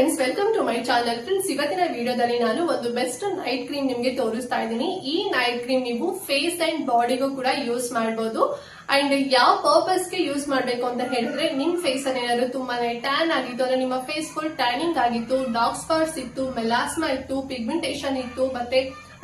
Friends welcome to my channel friends ಇವತ್ತಿನ ವಿಡಿಯೋದಲ್ಲಿ ನಾನು ಒಂದು ಬೆಸ್ಟ್ ನೈಟ್ ಕ್ರೀಮ್ ನಿಮ್ಗೆ ತೋರಿಸ್ತಾ ಇದ್ದೀನಿ. ಈ ನೈಟ್ ಕ್ರೀಮ್ ನೀವು ಫೇಸ್ ಅಂಡ್ ಬಾಡಿಗೂ ಕೂಡ ಯೂಸ್ ಮಾಡಬಹುದು ಅಂಡ್ ಯಾವ ಪರ್ಪಸ್ಗೆ ಯೂಸ್ ಮಾಡಬೇಕು ಅಂತ ಹೇಳಿದ್ರೆ, ನಿಮ್ ಫೇಸ್ ಅಲ್ಲಿ ಏನಾದ್ರು ತುಂಬಾನೇ ಟ್ಯಾನ್ ಆಗಿತ್ತು ಅಂದ್ರೆ ನಿಮ್ಮ ಫೇಸ್ ಫುಲ್ ಟ್ಯಾನಿಂಗ್ ಆಗಿತ್ತು. ಡಾರ್ಕ್ ಸ್ಪಾಟ್ಸ್ ಇತ್ತು ಮೆಲಾಸ್ಮಾ ಇತ್ತು ಪಿಗ್ಮೆಂಟೇಷನ್ ಇತ್ತು, ಮತ್ತೆ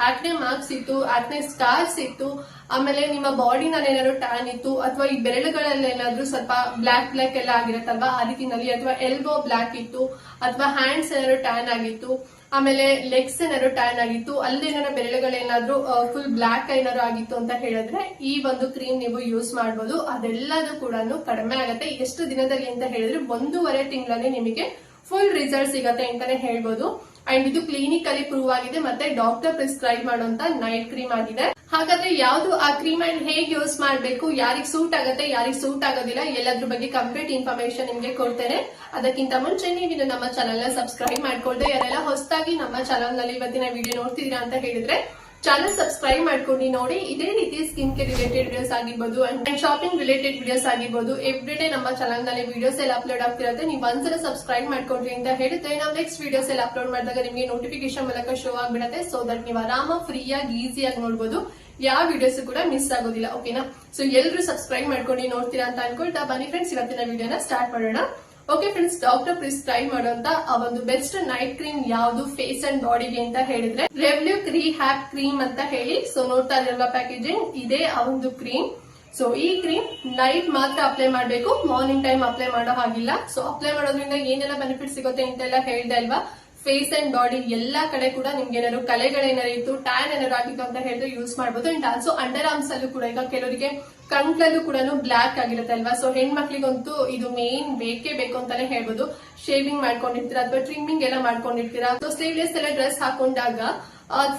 ಆಕ್ನೆ ಮಾರ್ಕ್ಸ್ ಇತ್ತು ಆಕ್ನೆ ಸ್ಕಾರ್ಸ್ ಇತ್ತು, ಆಮೇಲೆ ನಿಮ್ಮ ಬಾಡಿನಲ್ಲಿ ಏನಾದ್ರು ಟ್ಯಾನ್ ಇತ್ತು, ಅಥವಾ ಈ ಬೆರಳುಗಳಲ್ಲಿ ಏನಾದ್ರು ಸ್ವಲ್ಪ ಬ್ಲಾಕ್ ಬ್ಲಾಕ್ ಎಲ್ಲ ಆಗಿರತ್ತಲ್ವಾ? ರೀತಿನಲ್ಲಿ ಅಥವಾ ಎಲ್ಬೋ ಬ್ಲಾಕ್ ಇತ್ತು, ಅಥವಾ ಹ್ಯಾಂಡ್ಸ್ ಏನಾದ್ರು ಟ್ಯಾನ್ ಆಗಿತ್ತು, ಆಮೇಲೆ ಲೆಗ್ಸ್ ಏನಾದ್ರು ಟ್ಯಾನ್ ಆಗಿತ್ತು, ಅಲ್ಲೇನಾದ್ರು ಬೆರಳುಗಳೇನಾದ್ರು ಫುಲ್ ಬ್ಲಾಕ್ ಏನಾದ್ರು ಆಗಿತ್ತು ಅಂತ ಹೇಳಿದ್ರೆ ಈ ಒಂದು ಕ್ರೀಮ್ ನೀವು ಯೂಸ್ ಮಾಡಬಹುದು ಅದೆಲ್ಲದೂ ಕೂಡ ಕಡಿಮೆ ಆಗುತ್ತೆ. ಎಷ್ಟು ದಿನದಲ್ಲಿ ಅಂತ ಹೇಳಿದ್ರೆ ಒಂದೂವರೆ ತಿಂಗಳಲ್ಲಿ ನಿಮಗೆ ಫುಲ್ ರಿಸಲ್ಟ್ ಸಿಗತ್ತೆ ಅಂತಾನೆ ಹೇಳ್ಬೋದು. ಅಂಡ್ ಇದು ಕ್ಲಿನಿಕ್ ಅಲ್ಲಿ ಪ್ರೂವ್ ಆಗಿದೆ, ಮತ್ತೆ ಡಾಕ್ಟರ್ ಪ್ರಿಸ್ಕ್ರೈಬ್ ಮಾಡುವಂತ ನೈಟ್ ಕ್ರೀಮ್ ಆಗಿದೆ. ಹಾಗಾದ್ರೆ ಯಾವ್ದು ಆ ಕ್ರೀಮ್ ಅಂಡ್ ಹೇಗೆ ಯೂಸ್ ಮಾಡಬೇಕು, ಯಾರಿಗೆ ಸೂಟ್ ಆಗುತ್ತೆ, ಯಾರಿಗೆ ಸೂಟ್ ಆಗೋದಿಲ್ಲ, ಎಲ್ಲದ್ರ ಬಗ್ಗೆ ಕಂಪ್ಲೀಟ್ ಇನ್ಫಾರ್ಮೇಶನ್ ನಿಮ್ಗೆ ಕೊಡ್ತೇನೆ. ಅದಕ್ಕಿಂತ ಮುಂಚೆ ನೀವು ನಮ್ಮ ಚಾನಲ್ನ ಸಬ್ಸ್ಕ್ರೈಬ್ ಮಾಡ್ಕೊಳ್ದೆ, ಯಾರೆಲ್ಲ ಹೊಸದಾಗಿ ನಮ್ಮ ಚಾನಲ್ನಲ್ಲಿ ಇವತ್ತಿನ ವಿಡಿಯೋ ನೋಡ್ತಿದೀರಾ ಅಂತ ಹೇಳಿದ್ರೆ ಚಾನಲ್ ಸಬ್ಸ್ಕ್ರೈಬ್ ಮಾಡ್ಕೊಂಡು ನೋಡಿ ಇದೇ ರೀತಿ ಸ್ಕಿನ್ ಕೇರ್ ರಿಲೇಟೆಡ್ ವಿಡಿಯೋಸ್ ಆಗಿರ್ಬೋದು ಅಂಡ್ ಶಾಪಿಂಗ್ ರಿಲೇಟೆಡ್ ವಿಡಿಯೋಸ್ ಆಗಿರ್ಬೋದು. ಎವ್ರಿ ಡೇ ನಮ್ಮ ಚಾನಲ್ನಲ್ಲಿ ವಿಡಿಯೋಸ್ ಎಲ್ಲ ಅಪ್ಲೋಡ್ ಆಗ್ತಿರುತ್ತೆ. ನೀವು ಒಂದ್ಸಲ ಸಬ್ಸ್ಕ್ರೈಬ್ ಮಾಡ್ಕೊಂಡ್ರಿ ಅಂತ ಹೇಳಿದ್ರೆ ನಾವು ನೆಕ್ಸ್ಟ್ ವಿಡಿಯೋಸ್ ಎಲ್ಲ ಅಪ್ಲೋಡ್ ಮಾಡಿದಾಗ ನಿಮಗೆ ನೋಟಿಫಿಕೇಶನ್ ಮೂಲಕ ಶೋ ಆಗ್ಬಿಡುತ್ತೆ. ಸೊ ದಟ್ ನೀವು ಆರಾಮ ಫ್ರೀಯಾಗಿ ಈಸಿಯಾಗಿ ನೋಡ್ಬೋದು. ಯಾವ ವಿಡಿಯೋಸ್ ಕೂಡ ಮಿಸ್ ಆಗೋದಿಲ್ಲ. ಓಕೆನಾ ಸೊ ಎಲ್ಲರೂ ಸಬ್ಸ್ಕ್ರೈಬ್ ಮಾಡ್ಕೊಂಡು ನೋಡ್ತೀರಾ ಅಂತ ಅನ್ಕೊಳ್ತಾ ಬನ್ನಿ ಫ್ರೆಂಡ್ಸ್ ಇವತ್ತಿನ ವಿಡಿಯೋನ ಸ್ಟಾರ್ಟ್ ಮಾಡೋಣ. ಓಕೆ ಫ್ರೆಂಡ್ಸ್ ಡಾಕ್ಟರ್ ಪ್ರಿಸ್ಕ್ರೈಬ್ ಮಾಡುವಂತ ಆ ಒಂದು ಬೆಸ್ಟ್ ನೈಟ್ ಕ್ರೀಮ್ ಯಾವುದು ಫೇಸ್ ಅಂಡ್ ಬಾಡಿಗೆ ಅಂತ ಹೇಳಿದ್ರೆ ರೆವ್ಲ್ಯೂಕ್ ಹ್ಯಾಪ್ ಕ್ರೀಮ್ ಅಂತ ಹೇಳಿ. ಸೊ ನೋಡ್ತಾ ಇರಲ್ಲ ಪ್ಯಾಕೇಜಿಂಗ್ ಇದೇ ಆ ಒಂದು ಕ್ರೀಮ್ ಸೊ ಈ ಕ್ರೀಮ್ ನೈಟ್ ಮಾತ್ರ ಅಪ್ಲೈ ಮಾಡಬೇಕು. ಮಾರ್ನಿಂಗ್ ಟೈಮ್ ಅಪ್ಲೈ ಮಾಡೋ ಹಾಗಿಲ್ಲ. ಸೊ ಅಪ್ಲೈ ಮಾಡೋದ್ರಿಂದ ಏನೆಲ್ಲ ಬೆನಿಫಿಟ್ ಸಿಗುತ್ತೆ ಅಂತೆಲ್ಲ ಹೇಳ್ದೆ ಅಲ್ವಾ? ಫೇಸ್ ಅಂಡ್ ಬಾಡಿ ಎಲ್ಲಾ ಕಡೆ ಕೂಡ ನಿಮ್ಗೆ ಏನಾದ್ರು ಕಲೆಗಳೇನಾರು ಇತ್ತು ಟ್ಯಾನ್ ಏನಾದ್ರು ಆಗಿತ್ತು ಅಂತ ಹೇಳಿದ್ರೆ ಯೂಸ್ ಮಾಡಬಹುದು ಅಂಡ್ ಆಲ್ಸೋ ಅಂಡರ್ ಆರ್ಮ್ಸ್ ಅಲ್ಲೂ ಕೂಡ ಈಗ ಕೆಲವರಿಗೆ ಕಣ್ಗಳಲ್ಲೂ ಕೂಡ ಬ್ಲಾಕ್ ಆಗಿರುತ್ತೆ ಅಲ್ವಾ? ಸೊ ಹೆಣ್ಮಕ್ಳಿಗಂತೂ ಇದು ಮೇನ್ ಬೇಕೇ ಬೇಕು ಅಂತಾನೆ ಹೇಳ್ಬೋದು. ಶೇವಿಂಗ್ ಮಾಡ್ಕೊಂಡಿರ್ತೀರಾ ಅಥವಾ ಟ್ರಿಮ್ಮಿಂಗ್ ಎಲ್ಲ ಮಾಡ್ಕೊಂಡಿರ್ತೀರಾ? ಸೊ ಸ್ಲೀವ್ಲೆಸ್ ಎಲ್ಲ ಡ್ರೆಸ್ ಹಾಕೊಂಡಾಗ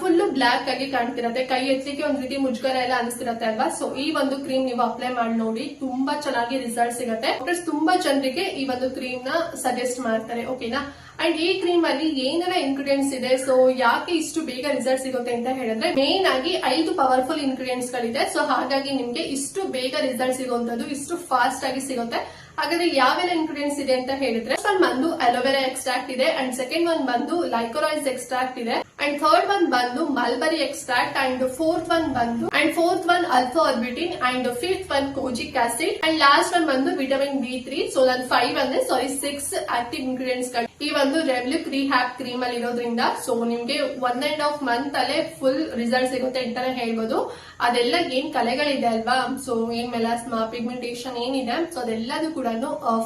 ಫುಲ್ ಬ್ಲಾಕ್ ಆಗಿ ಕಾಣ್ತಿರತ್ತೆ. ಕೈ ಎತ್ತಲಿಕ್ಕೆ ಒಂದ್ ರೀತಿ ಮುಜುಗರ ಎಲ್ಲ ಅನಿಸ್ತಿರತ್ತೆ ಅಲ್ವಾ? ಸೊ ಈ ಒಂದು ಕ್ರೀಮ್ ನೀವು ಅಪ್ಲೈ ಮಾಡಿ ನೋಡಿ, ತುಂಬಾ ಚೆನ್ನಾಗಿ ರಿಸಲ್ಟ್ ಸಿಗುತ್ತೆ. ಡಾಕ್ಟರ್ಸ್ ತುಂಬಾ ಜನರಿಗೆ ಈ ಒಂದು ಕ್ರೀಮ್ನ ಸಜೆಸ್ಟ್ ಮಾಡ್ತಾರೆ ಓಕೆನಾ ಅಂಡ್ ಈ ಕ್ರೀಮ್ ಅಲ್ಲಿ ಏನೆಲ್ಲ ಇಂಗ್ರೀಡಿಯೆಂಟ್ಸ್ ಇದೆ? ಸೊ ಯಾಕೆ ಇಷ್ಟು ಬೇಗ ರಿಸಲ್ಟ್ ಸಿಗುತ್ತೆ ಅಂತ ಹೇಳಿದ್ರೆ ಮೇನ್ ಆಗಿ ಐದು ಪವರ್ಫುಲ್ ಇಂಗ್ರೀಡಿಯೆಂಟ್ಸ್ ಗಳಿದೆ. ಸೊ ಹಾಗಾಗಿ ನಿಮ್ಗೆ ಇಷ್ಟು ಬೇಗ ರಿಸಲ್ಟ್ ಸಿಗುವಂತದ್ದು ಇಷ್ಟು ಫಾಸ್ಟ್ ಆಗಿ ಸಿಗುತ್ತೆ. ಹಾಗಾದ್ರೆ ಯಾವೆಲ್ಲ ಇಂಗ್ರೀಡಿಯೆಂಟ್ಸ್ ಇದೆ ಅಂತ ಹೇಳಿದ್ರೆ ಫಸ್ಟ್ ಬಂದು ಅಲೋವೆರಾ ಎಕ್ಸ್ಟ್ರಾಕ್ಟ್ ಇದೆ. ಅಂಡ್ ಸೆಕೆಂಡ್ ಒನ್ ಬಂದು ಲೈಕೋರಾಯ್ಸ್ ಎಕ್ಸ್ಟ್ರಾಕ್ಟ್ ಇದೆ. ಅಂಡ್ ಥರ್ಡ್ ಒನ್ ಬಂದು mulberry extract and fourth one ಬಂದು and fourth one alpha arbutin and fifth one kojic acid and last one ಬಂದು ವಿಟಮಿನ್ ಬಿ ತ್ರೀ ಸೊ ನನ್ five ಅಂದ್ರೆ sorry six active ಇಂಗ್ರೀಡಿಯೆಂಟ್ಸ್ಗಳು. ಈ ಒಂದು ರೆವ್ಲಿಕ್ ರಿಹ್ಯಾಪ್ cream ಅಲ್ಲಿ ಇರೋದ್ರಿಂದ ಸೊ ನಿಮ್ಗೆ ಒನ್ ಅಂಡ್ ಹಾಫ್ ಮಂತ್ ಅಲ್ಲೇ ಫುಲ್ ರಿಸಲ್ಟ್ ಸಿಗುತ್ತೆ ಅಂತಾನೆ ಹೇಳ್ಬೋದು. ಅದೆಲ್ಲ ಏನ್ ಕಲೆಗಳಿದೆ ಅಲ್ವಾ? ಸೊ ಏನ್ ಮೆಲಾಸ್ಮಾ ಪಿಗ್ಮೆಂಟೇಷನ್ ಏನಿದೆ? ಸೊ ಅದೆಲ್ಲದೂ ಕೂಡ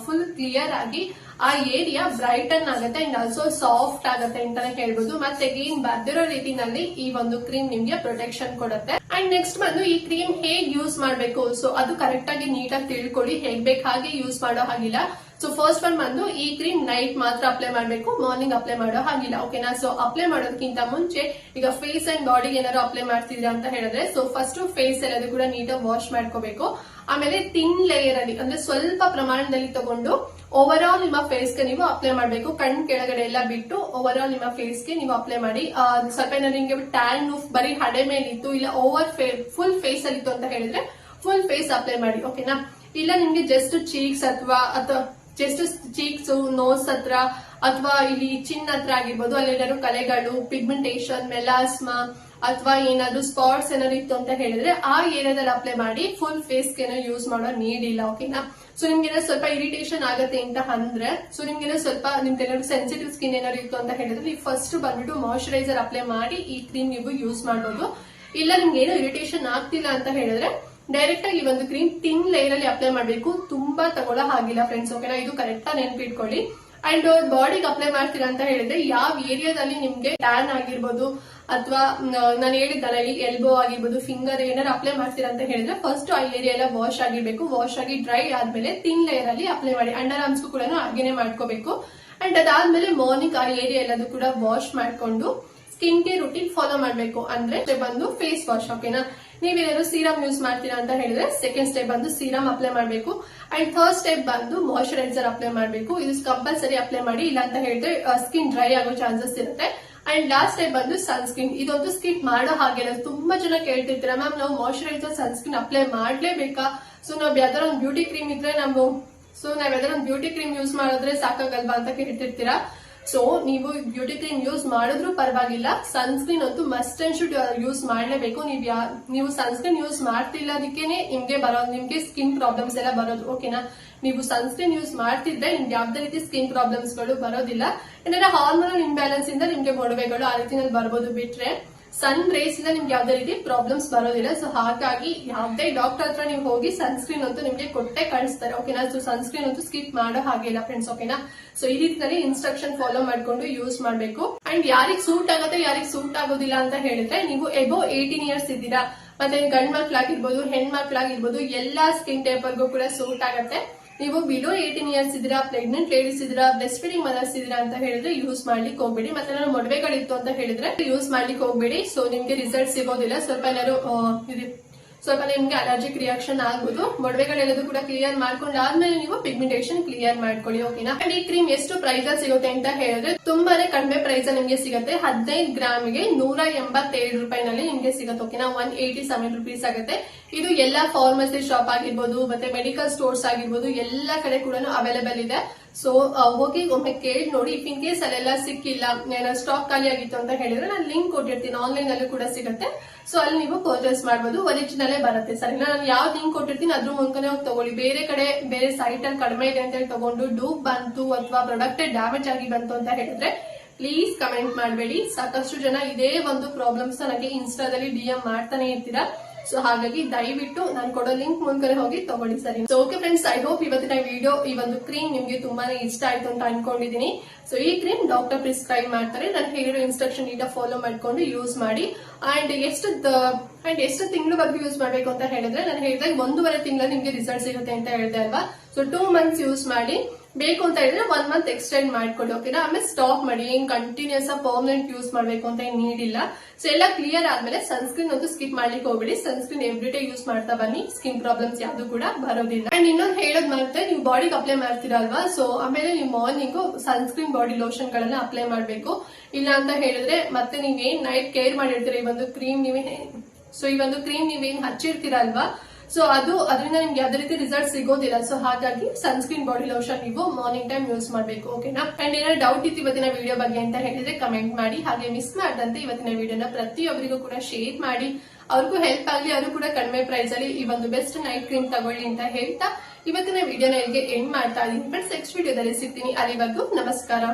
ಫುಲ್ ಕ್ಲಿಯರ್ ಆಗಿ ಆ ಏರಿಯಾ ಬ್ರೈಟನ್ ಆಗುತ್ತೆ ಅಂಡ್ ಆಲ್ಸೋ ಸಾಫ್ಟ್ ಆಗುತ್ತೆ ಅಂತಾನೆ ಹೇಳ್ಬೋದು. ಮತ್ತೆ ಏನ್ ಬರ್ದಿರೋ ರೀತಿನಲ್ಲಿ ಈ ಒಂದು ಕ್ರೀಮ್ ನಿಮ್ಗೆ ಪ್ರೊಟೆಕ್ಷನ್ ಕೊಡುತ್ತೆ. ಅಂಡ್ ನೆಕ್ಸ್ಟ್ ಬಂದು ಈ ಕ್ರೀಮ್ ಹೇಗ್ ಯೂಸ್ ಮಾಡಬೇಕು? ಸೊ ಅದು ಕರೆಕ್ಟ್ ಆಗಿ ನೀಟಾಗಿ ತಿಳ್ಕೊಳ್ಳಿ, ಹೇಗ್ ಬೇಕು, ಹಾಗೆ ಯೂಸ್ ಮಾಡೋ ಹಾಗಿಲ್ಲ. ಸೊ ಫಸ್ಟ್ ಒನ್ ಬಂದು ಈ ಕ್ರೀಮ್ ನೈಟ್ ಮಾತ್ರ ಅಪ್ಲೈ ಮಾಡಬೇಕು ಮಾರ್ನಿಂಗ್ ಅಪ್ಲೈ ಮಾಡೋ ಹಾಗಿಲ್ಲ ಓಕೆನಾ ಸೊ ಅಪ್ಲೈ ಮಾಡೋದಕ್ಕಿಂತ ಮುಂಚೆ ಈಗ ಫೇಸ್ ಅಂಡ್ ಬಾಡಿಗೆ ಏನಾದ್ರು ಅಪ್ಲೈ ಮಾಡ್ತಿದ್ರಾ ಅಂತ ಹೇಳಿದ್ರೆ ಸೊ ಫಸ್ಟ್ ಫೇಸ್ ಎಲ್ಲದು ಕೂಡ ನೀಟಾಗಿ ವಾಶ್ ಮಾಡ್ಕೋಬೇಕು. ಆಮೇಲೆ ತಿನ್ ಲೇಯರ್ ಅಲ್ಲಿ, ಅಂದ್ರೆ ಸ್ವಲ್ಪ ಪ್ರಮಾಣದಲ್ಲಿ ತಗೊಂಡು ಓವರ್ ಆಲ್ ನಿಮ್ಮ ಫೇಸ್ಗೆ ನೀವು ಅಪ್ಲೈ ಮಾಡಬೇಕು. ಕಣ್ ಕೆಳಗಡೆ ಎಲ್ಲ ಬಿಟ್ಟು ಓವರ್ ಆಲ್ ನಿಮ್ಮ ಫೇಸ್ಗೆ ನೀವು ಅಪ್ಲೈ ಮಾಡಿ. ಸ್ವಲ್ಪ ಏನಾದ್ರು ನಿಮಗೆ ಟ್ಯಾನ್ ಬರೀ ಹಡೆ ಮೇಲಿತ್ತು ಇಲ್ಲ ಓವರ್ ಫುಲ್ ಫೇಸ್ ಅಲ್ಲಿ ಇತ್ತು ಅಂತ ಹೇಳಿದ್ರೆ ಫುಲ್ ಫೇಸ್ ಅಪ್ಲೈ ಮಾಡಿ ಓಕೆನಾ ಇಲ್ಲ ನಿಮ್ಗೆ ಜಸ್ಟ್ ಚೀಕ್ಸ್ ಅಥವಾ ಅಥವಾ ಜಸ್ಟ್ ಚೀಕ್ಸ್ ನೋಸ್ ಹತ್ರ ಅಥವಾ ಇಲ್ಲಿ ಚಿನ್ ಹತ್ರ ಆಗಿರ್ಬೋದು ಅಲ್ಲೇನಾದ್ರು ಕಲೆಗಳು ಪಿಗ್ಮೆಂಟೇಷನ್ ಮೆಲಾಸ್ಮಾ ಅಥವಾ ಏನಾದ್ರು ಸ್ಪಾಟ್ಸ್ ಏನಾದ್ರು ಇತ್ತು ಅಂತ ಹೇಳಿದ್ರೆ ಆ ಏರಿಯಾದಲ್ಲಿ ಅಪ್ಲೈ ಮಾಡಿ ಫುಲ್ ಫೇಸ್ ಏನೋ ಯೂಸ್ ಮಾಡೋ ನೀಡ್ ಇಲ್ಲ ಓಕೆನಾ ಸೊ ನಿಮ್ಗೆ ಸ್ವಲ್ಪ ಇರಿಟೇಷನ್ ಆಗತ್ತೆ ಅಂತ ಅಂದ್ರೆ ಸೊ ನಿಮ್ಗೆ ಸ್ವಲ್ಪ ನಿಮ್ಗೆ ಏನಾದ್ರು ಸೆನ್ಸಿಟಿವ್ ಸ್ಕಿನ್ ಏನಾದ್ರು ಇತ್ತು ಅಂತ ಹೇಳಿದ್ರೆ ನೀವು ಫಸ್ಟ್ ಬಂದ್ಬಿಟ್ಟು ಮಾಯಶ್ಚರೈಸರ್ ಅಪ್ಲೈ ಮಾಡಿ ಈ ಕ್ರೀಮ್ ನೀವು ಯೂಸ್ ಮಾಡಬಹುದು ಇಲ್ಲ, ನಿಮ್ಗೆ ಏನೋ ಇರಿಟೇಷನ್ ಆಗ್ತಿಲ್ಲ ಅಂತ ಹೇಳಿದ್ರೆ ಡೈರೆಕ್ಟ್ ಆಗಿ ಈ ಒಂದು ಕ್ರೀಮ್ ತಿನ್ ಲೇಯರ್ ಅಲ್ಲಿ ಅಪ್ಲೈ ಮಾಡಬೇಕು. ತುಂಬಾ ತಗೊಳ್ಳೋ ಹಾಗಿಲ್ಲ ಫ್ರೆಂಡ್ಸ್ ಓಕೆನಾ ಇದು ಕರೆಕ್ಟ್ ನೆನ್ಪಿಟ್ಕೊಳ್ಳಿ. ಅಂಡ್ ಬಾಡಿಗೆ ಅಪ್ಲೈ ಮಾಡ್ತೀರಾ ಅಂತ ಹೇಳಿದ್ರೆ, ಯಾವ ಏರಿಯಾದಲ್ಲಿ ನಿಮ್ಗೆ ಟ್ಯಾನ್ ಆಗಿರ್ಬೋದು ಅಥವಾ ನಾನು ಹೇಳಿದ್ದಲ್ಲ, ಇಲ್ಲಿ ಎಲ್ಬೋ ಆಗಿರ್ಬೋದು ಫಿಂಗರ್ ಏನಾರು ಅಪ್ಲೈ ಮಾಡ್ತೀರಾ ಅಂತ ಹೇಳಿದ್ರೆ ಫಸ್ಟ್ ಆ ಏರಿಯಾ ಎಲ್ಲ ವಾಶ್ ಆಗಿರ್ಬೇಕು. ವಾಶ್ ಆಗಿ ಡ್ರೈ ಆದ್ಮೇಲೆ ತಿನ್ ಲೇಯರ್ ಅಲ್ಲಿ ಅಪ್ಲೈ ಮಾಡಿ. ಅಂಡರ್ ಆರ್ಮ್ಸ್ ಕೂಡ ಹಾಗೇನೆ ಮಾಡ್ಕೋಬೇಕು. ಅಂಡ್ ಅದಾದ್ಮೇಲೆ ಮಾರ್ನಿಂಗ್ ಆ ಏರಿಯಾ ಎಲ್ಲದೂ ಕೂಡ ವಾಶ್ ಮಾಡ್ಕೊಂಡು ಸ್ಕಿನ್ ಕೇರ್ ರುಟೀನ್ ಫಾಲೋ ಮಾಡಬೇಕು. ಅಂದ್ರೆ ಬಂದು ಫೇಸ್ ವಾಶ್ ಓಕೆನಾ ನೀವೇನಾದ್ರು ಸೀರಮ್ ಯೂಸ್ ಮಾಡ್ತೀರಾ ಅಂತ ಹೇಳಿದ್ರೆ ಸೆಕೆಂಡ್ ಸ್ಟೆಪ್ ಬಂದು ಸೀರಮ್ ಅಪ್ಲೈ ಮಾಡಬೇಕು. ಅಂಡ್ ಫಸ್ಟ್ ಸ್ಟೆಪ್ ಬಂದು ಮಾಯಶ್ಚರೈಸರ್ ಅಪ್ಲೈ ಮಾಡಬೇಕು. ಇದು ಕಂಪಲ್ಸರಿ ಅಪ್ಲೈ ಮಾಡಿ. ಇಲ್ಲ ಅಂತ ಹೇಳಿದ್ರೆ ಸ್ಕಿನ್ ಡ್ರೈ ಆಗೋ ಚಾನ್ಸಸ್ ಇರುತ್ತೆ. ಅಂಡ್ ಲಾಸ್ಟ್ ಟೈಪ್ ಬಂದು ಸನ್ಸ್ಕ್ರೀನ್ ಇದೊಂದು ಸ್ಕಿಟ್ ಮಾಡೋ ಹಾಗೆ ತುಂಬಾ ಜನ ಕೇಳ್ತಿರ್ತೀರಾ, ಮ್ಯಾಮ್, ನಾವು ಮಾಯಶ್ಚರೈಸರ್ ಸನ್ಸ್ಕ್ರೀನ್ ಅಪ್ಲೈ ಮಾಡ್ಲೇಬೇಕಾ? ಸೊ ನಾವ್ ಯಾವ್ದಾರ ಒಂದು ಬ್ಯೂಟಿ ಕ್ರೀಮ್ ಇದ್ರೆ ನಾವು ಸೊ ನಾವ್ ಯಾವ್ದಾರ ಒಂದು ಬ್ಯೂಟಿ ಕ್ರೀಮ್ ಯೂಸ್ ಮಾಡಿದ್ರೆ ಸಾಕಾಗಲ್ವಾ ಅಂತ ಕೇಳ್ತಿರ್ತೀರಾ? ಸೊ ನೀವು ಬ್ಯೂಟಿ ಕ್ರೀಮ್ ಯೂಸ್ ಮಾಡಿದ್ರು ಪರವಾಗಿಲ್ಲ. ಸನ್ಸ್ಕ್ರೀನ್ ಅಂತೂ ಮಸ್ಟ್ ಅಂಡ್ ಶುಡ್ ಯೂಸ್ ಮಾಡಲೇಬೇಕು. ನೀವು ಯಾ, ನೀವು ಸನ್ಸ್ಕ್ರೀನ್ ಯೂಸ್ ಮಾಡ್ತಿಲ್ಲ ಅದಕ್ಕೆ ನಿಮ್ಗೆ ಬರೋದು ನಿಮ್ಗೆ ಸ್ಕಿನ್ ಪ್ರಾಬ್ಲಮ್ಸ್ ಎಲ್ಲ ಬರೋದು. ಓಕೆನಾ ನೀವು ಸನ್ಸ್ಕ್ರೀನ್ ಯೂಸ್ ಮಾಡ್ತಿದ್ರೆ ನಿಮ್ಗೆ ಯಾವ್ದೇ ರೀತಿ ಸ್ಕಿನ್ ಪ್ರಾಬ್ಲಮ್ಸ್ಗಳು ಬರೋದಿಲ್ಲ. ಯಾಕಂದ್ರೆ ಹಾರ್ಮೋನಲ್ ಇಂಬ್ಯಾಲೆನ್ಸ್ ಇಂದ ನಿಮ್ಗೆ ಮೊಡವೆಗಳು ಆ ರೀತಿನಲ್ಲಿ ಬರ್ಬೋದು ಬಿಟ್ರೆ ಸನ್ ರೇಸ್ ಇಂದ ನಿಮ್ಗೆ ಯಾವ್ದೇ ರೀತಿ ಪ್ರಾಬ್ಲಮ್ಸ್ ಬರೋದಿಲ್ಲ. ಸೊ ಹಾಗಾಗಿ ಯಾವ್ದೇ ಡಾಕ್ಟರ್ ಹತ್ರ ನೀವು ಹೋಗಿ ಸನ್ಸ್ಕ್ರೀನ್ ಅಂತೂ ನಿಮ್ಗೆ ಕೊಟ್ಟೆ ಕಳಿಸ್ತಾರೆ. ಓಕೆನಾ ಸೊ ಸನ್ಸ್ಕ್ರೀನ್ ಅಂತೂ ಸ್ಕಿಪ್ ಮಾಡೋ ಹಾಗಿಲ್ಲ ಫ್ರೆಂಡ್ಸ್ ಓಕೆನಾ ಸೊ ಈ ರೀತಿಯಲ್ಲಿ ಇನ್ಸ್ಟ್ರಕ್ಷನ್ ಫಾಲೋ ಮಾಡ್ಕೊಂಡು ಯೂಸ್ ಮಾಡಬೇಕು. ಅಂಡ್ ಯಾರಿಗ್ ಸೂಟ್ ಆಗುತ್ತೆ ಯಾರಿಗ್ ಸೂಟ್ ಆಗೋದಿಲ್ಲ ಅಂತ ಹೇಳಿದ್ರೆ ನೀವು ಎಬೋ ಏಯ್ಟೀನ್ ಇಯರ್ಸ್ ಇದ್ದೀರಾ. ಮತ್ತೆ ಗಂಡ್ ಮಕ್ಳಾಗಿರ್ಬೋದು ಹೆಣ್ಮಕ್ಳಾಗಿರ್ಬೋದು, ಎಲ್ಲಾ ಸ್ಕಿನ್ ಟೈಪರ್ಗೂ ಕೂಡ ಸೂಟ್ ಆಗುತ್ತೆ. ನೀವು ಬಿಲೋ ಏಯ್ಟೀನ್ ಇಯರ್ಸ್ ಇದ್ದೀರಾ ಪ್ರೆಗ್ನೆಂಟ್ ಲೇಡೀಸ್ ಇದ್ದೀರಾ ಬ್ರೆಸ್ಟ್ ಫೀಡಿಂಗ್ ಮದರ್ಸ್ ಇದ್ದೀರಾ ಅಂತ ಹೇಳಿದ್ರೆ ಯೂಸ್ ಮಾಡ್ಲಿಕ್ಕೆ ಹೋಗ್ಬೇಡಿ. ಮತ್ತೆ ನಾನು ಮೊಡವೆಗಳಿತ್ತು ಅಂತ ಹೇಳಿದ್ರೆ ಯೂಸ್ ಮಾಡ್ಲಿಕ್ಕೆ ಹೋಗ್ಬೇಡಿ. ಸೊ ನಿಮ್ಗೆ ರಿಸಲ್ಟ್ ಸಿಗೋದಿಲ್ಲ. ಸ್ವಲ್ಪ ಏನಾದ್ರು ಇದು, ಸ್ವಲ್ಪ ನಿಮ್ಗೆ ಅಲರ್ಜಿಕ್ ರಿಯಾಕ್ಷನ್ ಆಗ್ಬೋದು. ಮೊಡವೆಗಳೆಲ್ಲದೂ ಕೂಡ ಕ್ಲಿಯರ್ ಮಾಡ್ಕೊಂಡಾದ್ಮೇಲೆ ನೀವು ಪಿಗ್ಮೆಂಟೇಷನ್ ಕ್ಲಿಯರ್ ಮಾಡ್ಕೊಳ್ಳಿ ಓಕೆನಾ ಅಂಡ್ ಈ ಕ್ರೀಮ್ ಎಷ್ಟು ಪ್ರೈಸ್ ಸಿಗುತ್ತೆ ಅಂತ ಹೇಳಿದ್ರೆ ತುಂಬಾನೇ ಕಡಿಮೆ ಪ್ರೈಸ್ ನಿಮ್ಗೆ ಸಿಗುತ್ತೆ. ಹದಿನೈದು ಗ್ರಾಮ್ಗೆ ನೂರ ಎಂಬತ್ತೇಳು ರೂಪಾಯಿನಲ್ಲಿ ನಿಮ್ಗೆ ಸಿಗುತ್ತೆ ಓಕೆನಾ ಒನ್ ಏಯ್ಟಿ ಸೆವೆನ್ ರುಪೀಸ್ ಆಗುತ್ತೆ. ಇದು ಎಲ್ಲಾ ಫಾರ್ಮಸಿ ಶಾಪ್ ಆಗಿರ್ಬೋದು, ಮತ್ತೆ ಮೆಡಿಕಲ್ ಸ್ಟೋರ್ಸ್ ಆಗಿರ್ಬೋದು, ಎಲ್ಲಾ ಕಡೆ ಕೂಡ ಅವೈಲೇಬಲ್ ಇದೆ. ಸೊ ಹೋಗಿ ಒಮ್ಮೆ ಕೇಳಿ ನೋಡಿ. ಇಫ್ ಇನ್ ಕೇಸ್ ಅಲ್ಲೆಲ್ಲ ಸಿಕ್ಕಿಲ್ಲ ಏನಾದ್ರು ಸ್ಟಾಕ್ ಖಾಲಿ ಆಗಿತ್ತು ಅಂತ ಹೇಳಿದ್ರೆ ನಾನು ಲಿಂಕ್ ಕೊಟ್ಟಿರ್ತೀನಿ. ಆನ್ಲೈನ್ ಅಲ್ಲೂ ಕೂಡ ಸಿಗುತ್ತೆ. ಸೊ ಅಲ್ಲಿ ನೀವು ಪರ್ಚೇಸ್ ಮಾಡಬಹುದು ಒರಿಜಿನಲ್ಲೇ ಬರುತ್ತೆ ಸರಿ. ನಾನು ಯಾವ ಲಿಂಕ್ ಕೊಟ್ಟಿರ್ತೀನಿ, ಅದ್ರ ಮೂಲಕನೇ ಹೋಗಿ ತಗೊಳ್ಳಿ. ಬೇರೆ ಕಡೆ, ಬೇರೆ ಸೈಟ್ ಅಲ್ಲಿ ಕಡಿಮೆ ಇದೆ ಅಂತ ಹೇಳಿ ತಗೊಂಡು ಡೂಪ್ ಬಂತು ಅಥವಾ ಪ್ರಾಡಕ್ಟ್ ಡ್ಯಾಮೇಜ್ ಆಗಿ ಬಂತು ಅಂತ ಹೇಳಿದ್ರೆ ಪ್ಲೀಸ್ ಕಮೆಂಟ್ ಮಾಡಬೇಡಿ. ಸಾಕಷ್ಟು ಜನ ಇದೇ ಒಂದು ಪ್ರಾಬ್ಲಮ್ಸ್ ನನಗೆ ಇನ್ಸ್ಟಾದಲ್ಲಿ ಡಿಎಂ ಮಾಡ್ತಾನೆ ಇರ್ತೀರಾ. ಸೊ ಹಾಗಾಗಿ ದಯವಿಟ್ಟು ನಾನು ಕೊಡೋ ಲಿಂಕ್ ಮುಂದೆ ಹೋಗಿ ತಗೊಳ್ಳಿ ಸರಿ so okay friends I hope ಇವತ್ತಿನ ವಿಡಿಯೋ ಈ ಒಂದು ಕ್ರೀಮ್ ನಿಮ್ಗೆ ತುಂಬಾನೇ ಇಷ್ಟ ಆಯ್ತು ಅಂತ ಅನ್ಕೊಂಡಿದೀನಿ. ಸೊ ಈ ಕ್ರೀಮ್ ಡಾಕ್ಟರ್ ಪ್ರಿಸ್ಕ್ರೈಬ್ ಮಾಡ್ತಾರೆ. ನಾನು ಹೇಳಿರೋ ಇನ್ಸ್ಟ್ರಕ್ಷನ್ ಈಗ ಫಾಲೋ ಮಾಡ್ಕೊಂಡು ಯೂಸ್ ಮಾಡಿ. ಅಂಡ್ ಎಷ್ಟು ಅಂಡ್ ಎಷ್ಟು ತಿಂಗಳವರೆಗೂ ಯೂಸ್ ಮಾಡ್ಬೇಕು ಅಂತ ಹೇಳಿದ್ರೆ, ನಾನು ಹೇಳಿದಾಗ ಒಂದೂವರೆ ತಿಂಗಳ ನಿಮ್ಗೆ ರಿಸಲ್ಟ್ ಸಿಗುತ್ತೆ ಅಂತ ಹೇಳಿದೆ ಅಲ್ವಾ? ಸೊ ಟೂ ಮಂತ್ಸ್ ಯೂಸ್ ಮಾಡಿ. ಬೇಕು ಅಂತ ಹೇಳಿದ್ರೆ ಒನ್ ಮಂತ್ ಎಕ್ಸ್ಟೆಂಡ್ ಮಾಡ್ಕೊಳ್ಳಿ ಓಕೆನಾ ಆಮೇಲೆ ಸ್ಟಾಪ್ ಮಾಡಿ ಏನ್ ಕಂಟಿನ್ಯೂಸ್ ಪರ್ಮನೆಂಟ್ ಯೂಸ್ ಮಾಡ್ಬೇಕು ಅಂತ ಏನ್ ನೀಡಿಲ್ಲ. ಸೊ ಎಲ್ಲ ಕ್ಲಿಯರ್ ಆದ್ಮೇಲೆ ಸನ್ಸ್ಕ್ರೀನ್ ಅಂತೂ ಸ್ಕಿಪ್ ಮಾಡ್ಲಿಕ್ಕೆ ಹೋಗ್ಬಿಡಿ. ಸನ್ಸ್ಕ್ರೀನ್ ಎವ್ರಿ ಡೇ ಯೂಸ್ ಮಾಡ್ತಾ ಬನ್ನಿ. ಸ್ಕಿನ್ ಪ್ರಾಬ್ಲಮ್ಸ್ ಯಾವ್ದು ಕೂಡ ಬರೋದಿಲ್ಲ. ಅಂಡ್ ಇನ್ನೊಂದು ಹೇಳೋದ್ ಮತ್ತೆ ನೀವು ಬಾಡಿಗೆ ಅಪ್ಲೈ ಮಾಡ್ತೀರಲ್ವಾ? ಸೊ ಆಮೇಲೆ ನೀವು ಮಾರ್ನಿಂಗ್ ಸನ್ಸ್ಕ್ರೀನ್ ಬಾಡಿ ಲೋಷನ್ ಗಳನ್ನ ಅಪ್ಲೈ ಮಾಡ್ಬೇಕು. ಇಲ್ಲ ಅಂತ ಹೇಳಿದ್ರೆ ಮತ್ತೆ ನೀವೇನ್ ನೈಟ್ ಕೇರ್ ಮಾಡಿರ್ತೀರ? ಈ ಒಂದು ಕ್ರೀಮ್ ನೀವೇ ಸೊ ಈ ಒಂದು ಕ್ರೀಮ್ ನೀವೇನ್ ಹಚ್ಚಿರ್ತೀರಲ್ವಾ? ಸೊ ಅದು, ಅದರಿಂದ ನಿಮ್ಗೆ ಯಾವ್ದೇ ರೀತಿ ರಿಸಲ್ಟ್ ಸಿಗೋದಿಲ್ಲ. ಸೊ ಹಾಗಾಗಿ ಸನ್ಸ್ಕ್ರೀನ್ ಬಾಡಿ ಲೋಷನ್ ನೀವು ಮಾರ್ನಿಂಗ್ ಟೈಮ್ ಯೂಸ್ ಮಾಡಬೇಕು ಓಕೆನಾ ಅಂಡ್ ಏನಾದ್ರು ಡೌಟ್ ಇತ್ತು ಇವತ್ತಿನ ವಿಡಿಯೋ ಬಗ್ಗೆ ಅಂತ ಹೇಳಿದ್ರೆ ಕಮೆಂಟ್ ಮಾಡಿ. ಹಾಗೆ ಮಿಸ್ ಮಾಡದಂತೆ ಇವತ್ತಿನ ವಿಡಿಯೋನ ಪ್ರತಿಯೊಬ್ಬರಿಗೂ ಕೂಡ ಶೇರ್ ಮಾಡಿ. ಅವ್ರಿಗೂ ಹೆಲ್ಪ್ ಆಗಲಿ, ಅವರು ಕೂಡ ಕಡಿಮೆ ಪ್ರೈಸ್ ಅಲ್ಲಿ ಈ ಒಂದು ಬೆಸ್ಟ್ ನೈಟ್ ಕ್ರೀಮ್ ತಗೊಳ್ಳಿ ಅಂತ ಹೇಳ್ತಾ ಇವತ್ತಿನ ವಿಡಿಯೋನ ಇಲ್ಲಿಗೆ ಎಂಡ್ ಮಾಡ್ತಾ ಇದ್ದೀನಿ ಫ್ರೆಂಡ್ಸ್ ನೆಕ್ಸ್ಟ್ ವಿಡಿಯೋದಲ್ಲಿ ಸಿಗ್ತೀನಿ. ಅಲ್ಲಿವರೆಗೂ ನಮಸ್ಕಾರ.